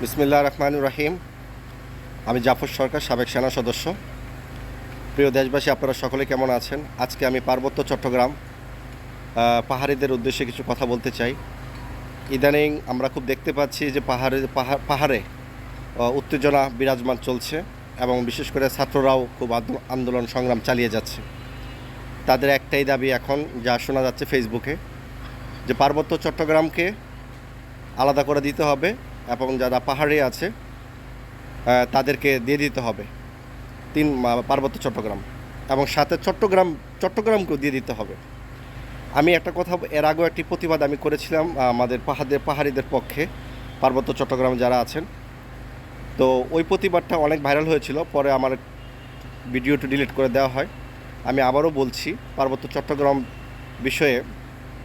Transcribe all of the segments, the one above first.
বিসমিল্লা রহমান রাহিম। আমি জাফর সরকার, সাবেক সেনা সদস্য। প্রিয় দেশবাসী, আপনারা সকলে কেমন আছেন? আজকে আমি পার্বত্য চট্টগ্রাম পাহাড়িদের উদ্দেশ্যে কিছু কথা বলতে চাই। ইদানিং আমরা খুব দেখতে পাচ্ছি যে পাহাড়ে পাহাড় উত্তেজনা বিরাজমান চলছে এবং বিশেষ করে ছাত্ররাও খুব আন্দো- আন্দোলন সংগ্রাম চালিয়ে যাচ্ছে। তাদের একটাই দাবি এখন, যা শোনা যাচ্ছে ফেসবুকে যে পার্বত্য চট্টগ্রামকে আলাদা করে দিতে হবে। এবং যারা পাহাড়ে আছে তাদেরকে দিয়ে দিতে হবে তিন পার্বত্য চট্টগ্রাম এবং সাথে চট্টগ্রাম, চট্টগ্রামকেও দিয়ে দিতে হবে। আমি একটা কথা, এর আগেও একটি প্রতিবাদ আমি করেছিলাম আমাদের পাহাড়দের পাহাড়িদের পক্ষে, পার্বত্য চট্টগ্রাম যারা আছেন। তো ওই প্রতিবাদটা অনেক ভাইরাল হয়েছিল, পরে আমার ভিডিওটি ডিলিট করে দেওয়া হয়। আমি আবারও বলছি, পার্বত্য চট্টগ্রাম বিষয়ে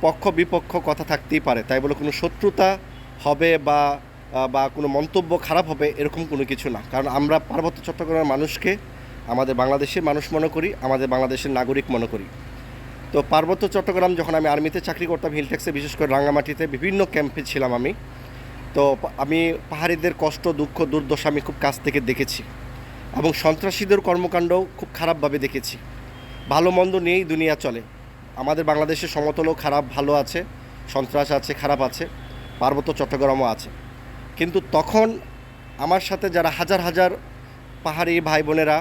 পক্ষ বিপক্ষ কথা থাকতেই পারে, তাই বলে কোনো শত্রুতা হবে বা বা কোনো মন্তব্য খারাপ হবে এরকম কোনো কিছু না। কারণ আমরা পার্বত্য চট্টগ্রামের মানুষকে, আমাদের বাংলাদেশের মানুষ মনে করি, আমাদের বাংলাদেশের নাগরিক মনে করি। তো পার্বত্য চট্টগ্রাম যখন আমি আর্মিতে চাকরি করতাম হিলটেক্সে বিশেষ করে রাঙ্গামাটিতে বিভিন্ন ক্যাম্পে ছিলাম আমি। তো আমি পাহাড়িদের কষ্ট, দুঃখ, দুর্দশা আমি খুব কাছ থেকে দেখেছি এবং সন্ত্রাসীদের কর্মকাণ্ডও খুব খারাপভাবে দেখেছি। ভালো মন্দ নিয়েই দুনিয়া চলে। আমাদের বাংলাদেশের সমতলও খারাপ, ভালো আছে, সন্ত্রাস আছে, খারাপ আছে, পার্বত্য চট্টগ্রামও আছে। কিন্তু তখন আমার সাথে যারা হাজার হাজার পাহাড়ি ভাই বোনেরা,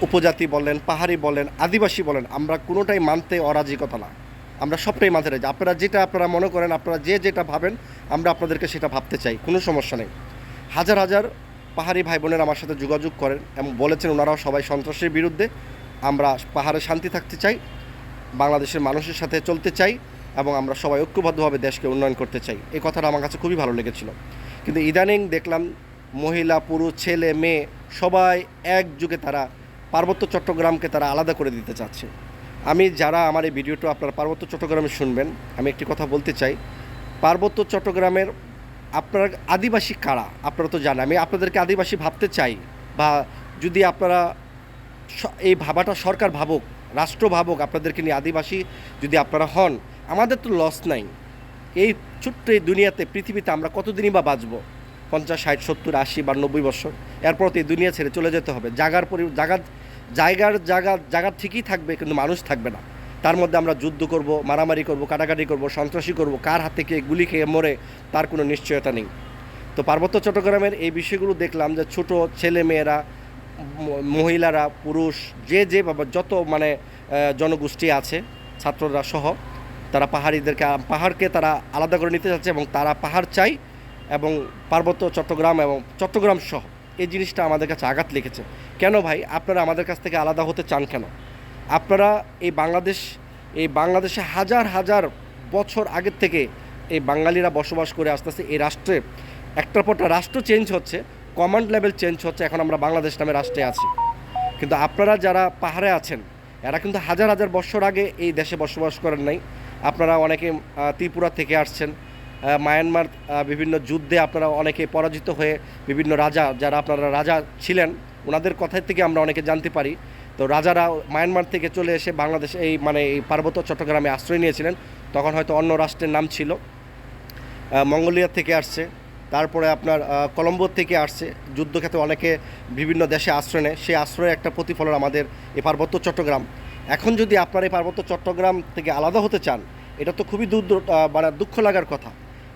উপজাতি বলেন, পাহাড়ি বলেন, আদিবাসী বলেন, আমরা কোনোটাই মানতে অরাজিকতা না। আমরা সবটাই মানতে রাজি আপনারা যেটা আপনারা মনে করেন, আপনারা যে যেটা ভাবেন, আমরা আপনাদেরকে সেটা ভাবতে চাই। কোনো সমস্যা নেই। হাজার হাজার পাহাড়ি ভাই বোনেরা আমার সাথে যোগাযোগ করেন এবং বলেছেন ওনারাও সবাই সন্ত্রাসের বিরুদ্ধে। আমরা পাহাড়ে শান্তি থাকতে চাই, বাংলাদেশের মানুষের সাথে চলতে চাই। এবং আমরা সবাই ঐক্যবদ্ধভাবে দেশকে উন্নয়ন করতে চাই। এই কথাটা আমার কাছে খুবই ভালো লেগেছিল। কিন্তু ইদানিং দেখলাম মহিলা, পুরুষ, ছেলে, মেয়ে সবাই এক যুগে তারা পার্বত্য চট্টগ্রামকে তারা আলাদা করে দিতে চাচ্ছে। আমি যারা আমার এই ভিডিওটা আপনারা পার্বত্য চট্টগ্রামে শুনবেন, আমি একটি কথা বলতে চাই। পার্বত্য চট্টগ্রামের আপনার আদিবাসী কারা? আপনারা তো জানেন, আমি আপনাদেরকে আদিবাসী ভাবতে চাই বা যদি আপনারা এই ভাবাটা সরকার ভাবুক, রাষ্ট্র ভাবুক, আপনাদেরকে নিয়ে আদিবাসী যদি আপনারা হন আমাদের তো লস নাই। এই ছোট্ট এই দুনিয়াতে, পৃথিবীতে আমরা কতদিনই বা বাঁচবো? পঞ্চাশ, ষাট, সত্তর, আশি বা নব্বই বছর। এরপর তো এই দুনিয়া ছেড়ে চলে যেতে হবে। জাগার পরি জায়গার জায়গার জায়গা জায়গা ঠিকই থাকবে, কিন্তু মানুষ থাকবে না। তার মধ্যে আমরা যুদ্ধ করব, মারামারি করব, কাটাকাটি করব, সন্ত্রাসী করব, কার হাত থেকে গুলি খেয়ে মরে, তার কোনো নিশ্চয়তা নেই। তো পার্বত্য চট্টগ্রামের এই বিষয়গুলো দেখলাম যে ছোট ছেলে মেয়েরা মহিলারা, পুরুষ, যে যে যত মানে জনগোষ্ঠী আছে, ছাত্ররা সহ তারা পাহাড়িদেরকে, পাহাড়কে তারা আলাদা করে নিতে যাচ্ছে এবং তারা পাহাড় চাই এবং পার্বত্য চট্টগ্রাম এবং চট্টগ্রাম সহ। এই জিনিসটা আমাদের কাছে আঘাত লিখেছে কেন ভাই? আপনারা আমাদের কাছ থেকে আলাদা হতে চান কেন? আপনারা এই বাংলাদেশ, এই বাংলাদেশে হাজার হাজার বছর আগের থেকে এই বাঙালিরা বসবাস করে আসতেছে এই রাষ্ট্রে। একটার পর একটা রাষ্ট্র চেঞ্জ হচ্ছে কমান্ড লেভেল চেঞ্জ হচ্ছে, এখন আমরা বাংলাদেশ নামে রাষ্ট্রে আছি। কিন্তু আপনারা যারা পাহাড়ে আছেন, এরা কিন্তু হাজার হাজার বছর আগে এই দেশে বসবাস করেন নাই। আপনারা অনেকে ত্রিপুরা থেকে আসছেন মায়ানমার বিভিন্ন যুদ্ধে আপনারা অনেকে পরাজিত হয়ে বিভিন্ন রাজা, যারা আপনারা রাজা ছিলেন, ওনাদের কথা থেকে আমরা অনেকে জানতে পারি। তো রাজারা মায়ানমার থেকে চলে এসে বাংলাদেশ এই মানে এই পার্বত্য চট্টগ্রামে আশ্রয় নিয়েছিলেন। তখন হয়তো অন্য রাষ্ট্রের নাম ছিল। মঙ্গোলিয়া থেকে আসছে। তারপরে আপনার কলম্বো থেকে আসছে। যুদ্ধক্ষেত্রে অনেকে বিভিন্ন দেশে আশ্রয় নেয়। সেই আশ্রয়ের একটা প্রতিফলন আমাদের এই পার্বত্য চট্টগ্রাম। এখন যদি আপনার এই পার্বত্য চট্টগ্রাম থেকে আলাদা হতে চান, এটা তো খুবই দূর মানে দুঃখ লাগার কথা।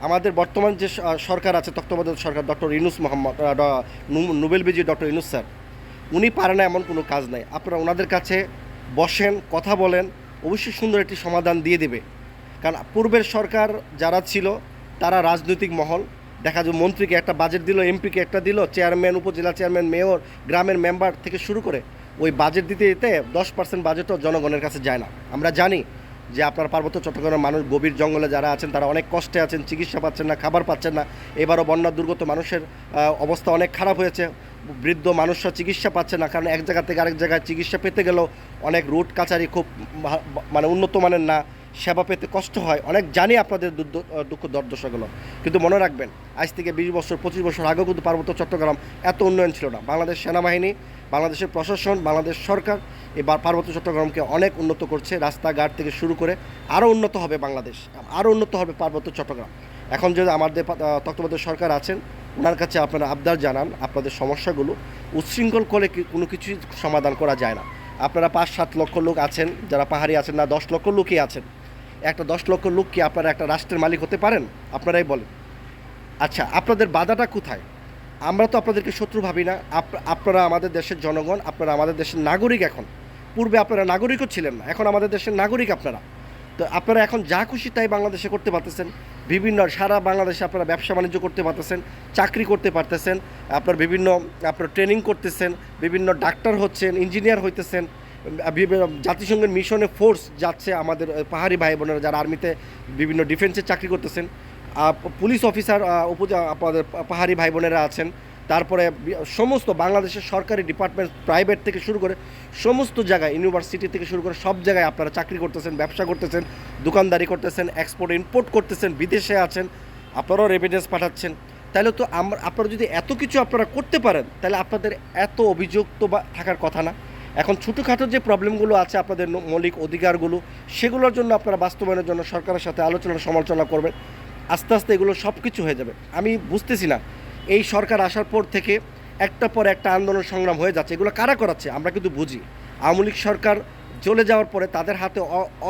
আমাদের বর্তমান যে সরকার আছে, তত্ত্বাবধায়ক সরকার ডক্টর ইনুস মোহাম্মদ নোবেল বিজয়ী ডক্টর ইনুস স্যার, উনি পারে না এমন কোনো কাজ নাই। আপনারা ওনাদের কাছে বসেন, কথা বলেন, অবশ্যই সুন্দর একটি সমাধান দিয়ে দেবে। কারণ পূর্বের সরকার যারা ছিল, তারা রাজনৈতিক মহল। দেখা যায় মন্ত্রীকে একটা বাজেট দিল এমপিকে একটা দিল চেয়ারম্যান উপজেলা চেয়ারম্যান মেয়র গ্রামের মেম্বার থেকে শুরু করে ওই বাজেট দিতে দিতে দশ পার্সেন্ট বাজেটও জনগণের কাছে যায় না। আমরা জানি যে আপনার পার্বত্য চট্টগ্রামের মানুষ গভীর জঙ্গলে যারা আছেন, তারা অনেক কষ্টে আছেন, চিকিৎসা পাচ্ছেন না, খাবার পাচ্ছেন না। এবারও বন্যা দুর্গত মানুষের অবস্থা অনেক খারাপ হয়েছে। বৃদ্ধ মানুষরা চিকিৎসা পাচ্ছে না, কারণ এক জায়গা থেকে আরেক জায়গায় চিকিৎসা পেতে গেলেও অনেক রুট কাচারি খুব মানে উন্নত মানের না, সেবা পেতে কষ্ট হয়। অনেক জানি আপনাদের দুঃখ দুর্দশাগুলো। কিন্তু মনে রাখবেন, আজ থেকে বিশ বছর, পঁচিশ বছর আগেও কিন্তু পার্বত্য চট্টগ্রাম এত উন্নয়ন ছিল না। বাংলাদেশ সেনাবাহিনী বাংলাদেশের প্রশাসন, বাংলাদেশ সরকার এই পার্বত্য চট্টগ্রামকে অনেক উন্নত করছে, রাস্তাঘাট থেকে শুরু করে আরও উন্নত হবে বাংলাদেশ, আরও উন্নত হবে পার্বত্য চট্টগ্রাম। এখন যদি আমাদের তত্ত্বাবধায়ক সরকার আছেন ওনার কাছে আপনারা আবদার জানান আপনাদের সমস্যাগুলো। উচ্ছৃঙ্খল করে কোনো কিছুই সমাধান করা যায় না। আপনারা পাঁচ, সাত লক্ষ লোক আছেন, যারা পাহাড়ি আছেন না, দশ লক্ষ লোকই আছেন। একটা দশ লক্ষ লোক কি আপনারা একটা রাষ্ট্রের মালিক হতে পারেন? আপনারাই বলেন। আচ্ছা আপনাদের বাধাটা কোথায়? আমরা তো আপনাদেরকে শত্রু ভাবি না। আপ- আপনারা আমাদের দেশের জনগণ, আপনারা আমাদের দেশের নাগরিক এখন। পূর্বে আপনারা নাগরিকও ছিলেন না, এখন আমাদের দেশের নাগরিক আপনারা। তো আপনারা এখন যা খুশি তাই বাংলাদেশে করতে পারতেছেন। বিভিন্ন, সারা বাংলাদেশে আপনারা ব্যবসা বাণিজ্য করতে পারতেছেন, চাকরি করতে পারতেছেন, আপনার বিভিন্ন, আপনার ট্রেনিং করতেছেন, বিভিন্ন ডাক্তার হচ্ছেন ইঞ্জিনিয়ার হইতেছেন জাতিসংঘের মিশনে ফোর্স যাচ্ছে আমাদের পাহাড়ি ভাই বোনেরা যারা আর্মিতে বিভিন্ন ডিফেন্সে চাকরি করতেছেন। পুলিশ অফিসার আপনাদের পাহাড়ি ভাই বোনেরা আছেন। তারপরে সমস্ত বাংলাদেশের সরকারি ডিপার্টমেন্ট প্রাইভেট থেকে শুরু করে সমস্ত জায়গায় ইউনিভার্সিটি থেকে শুরু করে সব জায়গায় আপনারা চাকরি করতেছেন, ব্যবসা করতেছেন, দোকানদারি করতেছেন এক্সপোর্ট ইম্পোর্ট করতেছেন, বিদেশে আছেন, আপনারাও রেভিডেন্স পাঠাচ্ছেন। তাহলে তো আমরা আপনারা যদি এত কিছু আপনারা করতে পারেন, তাহলে আপনাদের এত অভিযোগ তো বা, থাকার কথা না। এখন ছোটোখাটো যে প্রবলেমগুলো আছে আপনাদের মৌলিক অধিকারগুলো, সেগুলোর জন্য আপনারা বাস্তবায়নের জন্য সরকারের সাথে আলোচনা সমালোচনা করবেন। আস্তে আস্তে এগুলো সব কিছু হয়ে যাবে। আমি বুঝতেছি না, এই সরকার আসার পর থেকে একটা পর একটা আন্দোলন সংগ্রাম হয়ে যাচ্ছে। এগুলো কারা করাচ্ছে? আমরা কিন্তু বুঝি। আওয়ামী লীগ সরকার চলে যাওয়ার পরে তাদের হাতে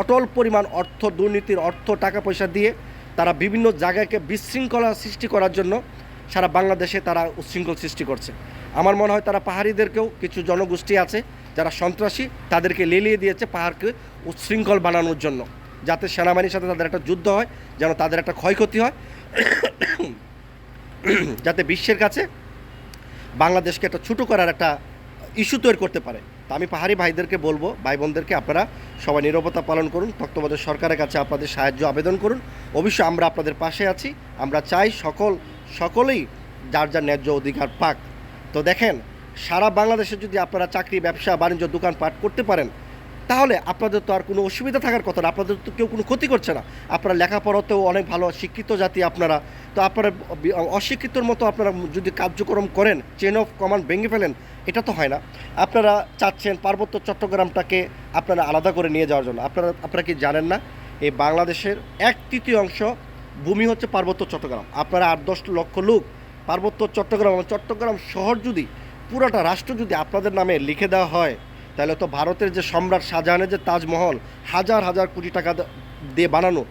অটল পরিমাণ অর্থ, দুর্নীতির অর্থ, টাকা পয়সা দিয়ে তারা বিভিন্ন জায়গাকে বিশৃঙ্খলা সৃষ্টি করার জন্য সারা বাংলাদেশে তারা উচ্ছৃঙ্খল সৃষ্টি করছে। আমার মনে হয় তারা পাহাড়িদেরকেও কিছু জনগোষ্ঠী আছে যারা সন্ত্রাসী, তাদেরকে লেলিয়ে দিয়েছে পাহাড়কে উচ্ছৃঙ্খল বানানোর জন্য। যাতে সেনাবাহিনীর সাথে তাদের একটা যুদ্ধ হয়, যেন তাদের একটা ক্ষয়ক্ষতি হয়। যাতে বিশ্বের কাছে বাংলাদেশকে একটা ছোটো করার একটা ইস্যু তৈরি করতে পারে। তা আমি পাহাড়ি ভাইদেরকে বলব ভাই বোনদেরকে আপনারা সবাই নিরবতা পালন করুন তত্ত্বাবধায়ক সরকারের কাছে আপনাদের সাহায্য, আবেদন করুন। অবশ্যই আমরা আপনাদের পাশে আছি, আমরা চাই সকল, সকলেই যার যার ন্যায্য অধিকার পাক। তো দেখেন, সারা বাংলাদেশে যদি আপনারা চাকরি, ব্যবসা, বাণিজ্য, দোকানপাট করতে পারেন তাহলে আপনাদের তো আর কোনো অসুবিধা থাকার কথা না, আপনাদের তো কেউ কোনো ক্ষতি করছে না। আপনারা লেখাপড়াতেও অনেক ভালো শিক্ষিত জাতি আপনারা। তো আপনারা অশিক্ষিতর মতো আপনারা যদি কার্যক্রম করেন চেন অফ কমান্ড ভেঙে ফেলেন, এটা তো হয় না। আপনারা চাচ্ছেন পার্বত্য চট্টগ্রামটাকে আপনারা আলাদা করে নিয়ে যাওয়ার জন্য। আপনারা আপনারা কি জানেন না? এই বাংলাদেশের এক তৃতীয় অংশ ভূমি হচ্ছে পার্বত্য চট্টগ্রাম। আপনারা আট দশ লক্ষ লোক পার্বত্য চট্টগ্রাম চট্টগ্রাম শহর যদি, পুরোটা রাষ্ট্র যদি আপনাদের নামে লিখে দেওয়া হয় তাহলে তো ভারতের যে সম্রাট শাহজাহানের যে তাজমহল, হাজার হাজার কোটি টাকা দিয়ে বানানো,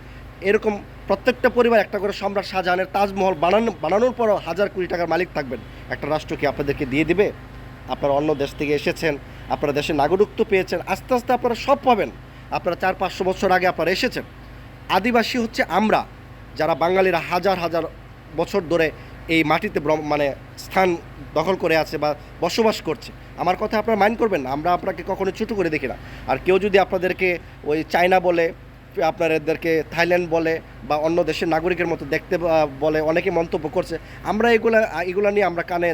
এরকম প্রত্যেকটা পরিবার একটা করে সম্রাট শাহজাহানের তাজমহল বানানো, বানানোর পরও হাজার কোটি টাকার মালিক থাকবেন। একটা রাষ্ট্র কি আপনাদেরকে দিয়ে দিবে? আপনারা অন্য দেশ থেকে এসেছেন, আপনারা দেশের নাগরিকত্ব পেয়েছেন, আস্তে আস্তে আপনারা সব পাবেন। আপনারা চার পাঁচশো বছর আগে আপনারা এসেছেন। আদিবাসী হচ্ছে আমরা, যারা বাঙালিরা হাজার হাজার বছর ধরে এই মাটিতে মানে স্থান দখল করে আছে বা বসবাস করছে। আমার কথা আপনারা মাইন্ড করবেন না, আমরা আপনাকে কখনো ছোটো করে দেখি না। আর কেউ যদি আপনাদেরকে ওই চায়না বলে, আপনাদেরকে থাইল্যান্ড বলে, বা অন্য দেশের নাগরিকের মতো দেখতে বলে অনেকে মন্তব্য করছে, আমরা এগুলা এগুলা নিয়ে আমরা কানে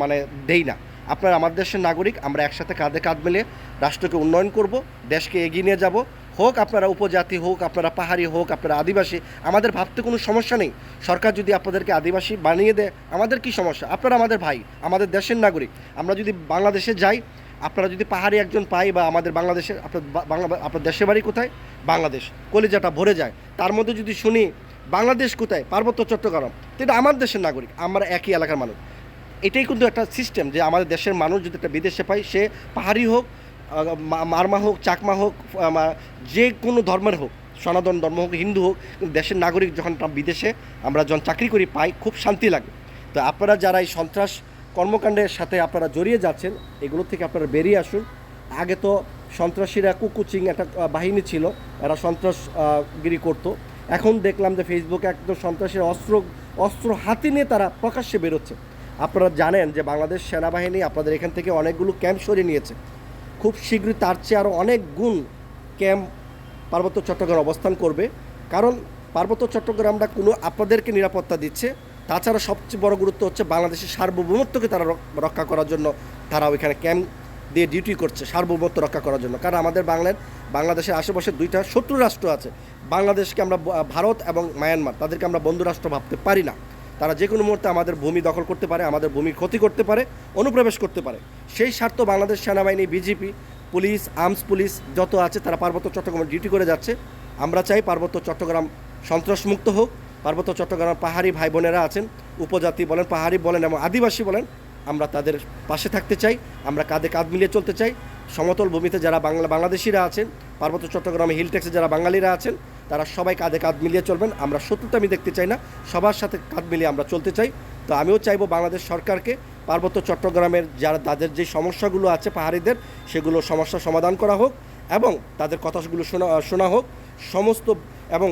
মানে দেই না। আপনারা আমার দেশের নাগরিক, আমরা একসাথে কাঁধে কাঁধ মিলে রাষ্ট্রকে উন্নয়ন করব, দেশকে এগিয়ে নিয়ে যাব হোক আপনারা উপজাতি হোক, আপনারা পাহাড়ি হোক, আপনারা আদিবাসী, আমাদের ভাবতে কোনো সমস্যা নেই। সরকার যদি আপনাদেরকে আদিবাসী বানিয়ে দেয়, আমাদের কি সমস্যা? আপনারা আমাদের ভাই, আমাদের দেশের নাগরিক। আমরা যদি বাংলাদেশে যাই, আপনারা যদি পাহাড়ি একজন পাই বা আমাদের বাংলাদেশের আপনার বাংলা, আপনার দেশের বাড়ি কোথায়? বাংলাদেশ। কলিজাটা ভরে যায়। তার মধ্যে যদি শুনি, বাংলাদেশ কোথায়? পার্বত্য চট্টগ্রাম। এটা আমার দেশের নাগরিক, আমরা একই এলাকার মানুষ। এটাই কিন্তু একটা সিস্টেম যে আমাদের দেশের মানুষ যদি একটা বিদেশে পায়, সে পাহাড়ি হোক মারমা হোক, চাকমা হোক যে কোনো ধর্মের হোক, সনাতন ধর্ম হোক, হিন্দু হোক দেশের নাগরিক যখন বিদেশে, আমরা যখন চাকরি করি, পাই, খুব শান্তি লাগে। তো আপনারা যারা এই সন্ত্রাস কর্মকাণ্ডের সাথে আপনারা জড়িয়ে যাচ্ছেন, এগুলো থেকে আপনারা বেরিয়ে আসুন। আগে তো সন্ত্রাসীরা কুকুচিং একটা বাহিনী ছিল, এরা সন্ত্রাসগিরি করতো। এখন দেখলাম যে ফেসবুকে একদম সন্ত্রাসীর অস্ত্র অস্ত্র হাতে নিয়ে তারা প্রকাশ্যে বেরোচ্ছে। আপনারা জানেন যে বাংলাদেশ সেনাবাহিনী আপনাদের এখান থেকে অনেকগুলো ক্যাম্প সরিয়ে নিয়েছে। খুব শীঘ্রই তার চেয়ে আরও অনেক গুণ ক্যাম্প পার্বত্য চট্টগ্রাম অবস্থান করবে। কারণ পার্বত্য চট্টগ্রামটা কোনো আপনাদেরকে নিরাপত্তা দিচ্ছে। তাছাড়া সবচেয়ে বড় গুরুত্ব হচ্ছে বাংলাদেশের সার্বভৌমত্বকে তারা রক- রক্ষা করার জন্য তারা ওইখানে ক্যাম্প দিয়ে ডিউটি করছে, সার্বভৌমত্ব রক্ষা করার জন্য। কারণ আমাদের বাংলার বাংলাদেশের আশেপাশে দুইটা শত্রু রাষ্ট্র আছে। বাংলাদেশকে আমরা ভারত এবং মায়ানমার। তাদেরকে আমরা বন্ধু রাষ্ট্র ভাবতে পারি না। তারা যে কোনো মুহূর্তে আমাদের ভূমি দখল করতে পারে, আমাদের ভূমির ক্ষতি করতে পারে, অনুপ্রবেশ করতে পারে। সেই স্বার্থ বাংলাদেশ সেনাবাহিনী, বিজেপি, পুলিশ, আর্মস পুলিশ যত আছে তারা পার্বত্য চট্টগ্রামে ডিউটি করে যাচ্ছে। আমরা চাই পার্বত্য চট্টগ্রাম সন্ত্রাসমুক্ত হোক, পার্বত্য চট্টগ্রামের পাহাড়ি ভাই বোনেরা আছেন, উপজাতি বলেন, পাহাড়ি বলেন এবং আদিবাসী বলেন, আমরা তাদের পাশে থাকতে চাই, আমরা কাঁধে কাঁধ মিলিয়ে চলতে চাই। সমতল ভূমিতে যারা বাংলা, বাংলাদেশিরা আছেন, পার্বত্য চট্টগ্রামে হিল ট্যাক্সে যারা বাঙালিরা আছেন তারা সবাই কাঁধে কাঁধ মিলিয়ে চলবেন। আমরা শত্রুতা আমি দেখতে চাই না, সবার সাথে কাঁধ মিলিয়ে আমরা চলতে চাই। তো আমিও চাইব বাংলাদেশ সরকারকে পার্বত্য চট্টগ্রামের যারা তাদের যে সমস্যাগুলো আছে পাহাড়িদের, সেগুলো সমস্যার সমাধান করা হোক এবং তাদের কথাগুলো শোনা শোনা হোক। সমস্ত এবং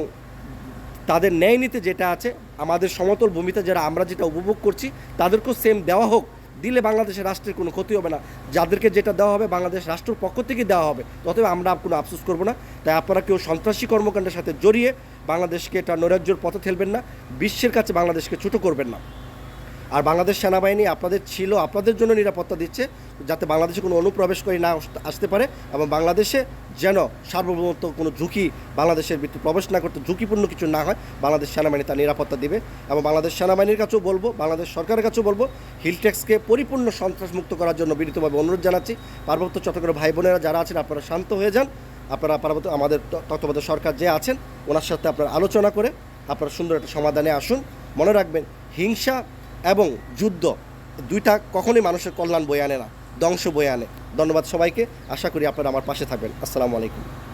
তাদের ন্যায় নীতি যেটা আছে, আমাদের সমতল ভূমিতে যারা আমরা যেটা উপভোগ করছি, তাদেরকেও সেম দেওয়া হোক। দিলে বাংলাদেশের রাষ্ট্রের কোনো ক্ষতি হবে না। যাদেরকে যেটা দেওয়া হবে বাংলাদেশ রাষ্ট্রের পক্ষ থেকে দেওয়া হবে। ততএব আমরা কোনো আফসোস করব না। তাই আপনারা কেউ সন্ত্রাসী কর্মকাণ্ডের সাথে জড়িয়ে বাংলাদেশকে এটা নৈরাজ্যর পথে ঠেলবেন না। বিশ্বের কাছে বাংলাদেশকে ছোটো করবেন না। আর বাংলাদেশ সেনাবাহিনী আপনাদের ছিল, আপনাদের জন্য নিরাপত্তা দিচ্ছে, যাতে বাংলাদেশে কোনো অনুপ্রবেশকারী না আসতে পারে এবং বাংলাদেশে যেন সার্বভৌমত্ব কোনো ঝুঁকি বাংলাদেশের ভিতরে প্রবেশ না করতে ঝুঁকিপূর্ণ কিছু না হয়, বাংলাদেশ সেনাবাহিনী তার নিরাপত্তা দিবে এবং বাংলাদেশ সেনাবাহিনীর কাছেও বলব, বাংলাদেশ সরকারের কাছেও বলব হিলটেক্সকে পরিপূর্ণ সন্ত্রাসমুক্ত করার জন্য বিনীতভাবে অনুরোধ জানাচ্ছি। পার্বত্য চট্টগ্রাম ভাই বোনেরা যারা আছেন, আপনারা শান্ত হয়ে যান। আপনারা পার্বত্য, আমাদের তত্ত্বাবধায়ক সরকার যে আছেন, ওনার সাথে আপনারা আলোচনা করে আপনারা সুন্দর একটা সমাধানে আসুন। মনে রাখবেন, হিংসা এবং যুদ্ধ, দুইটা কখনোই মানুষের কল্যাণ বয়ে আনে না, ধ্বংস বয়ে আনে। ধন্যবাদ সবাইকে, আশা করি আপনারা আমার পাশে থাকবেন। আসসালামু আলাইকুম।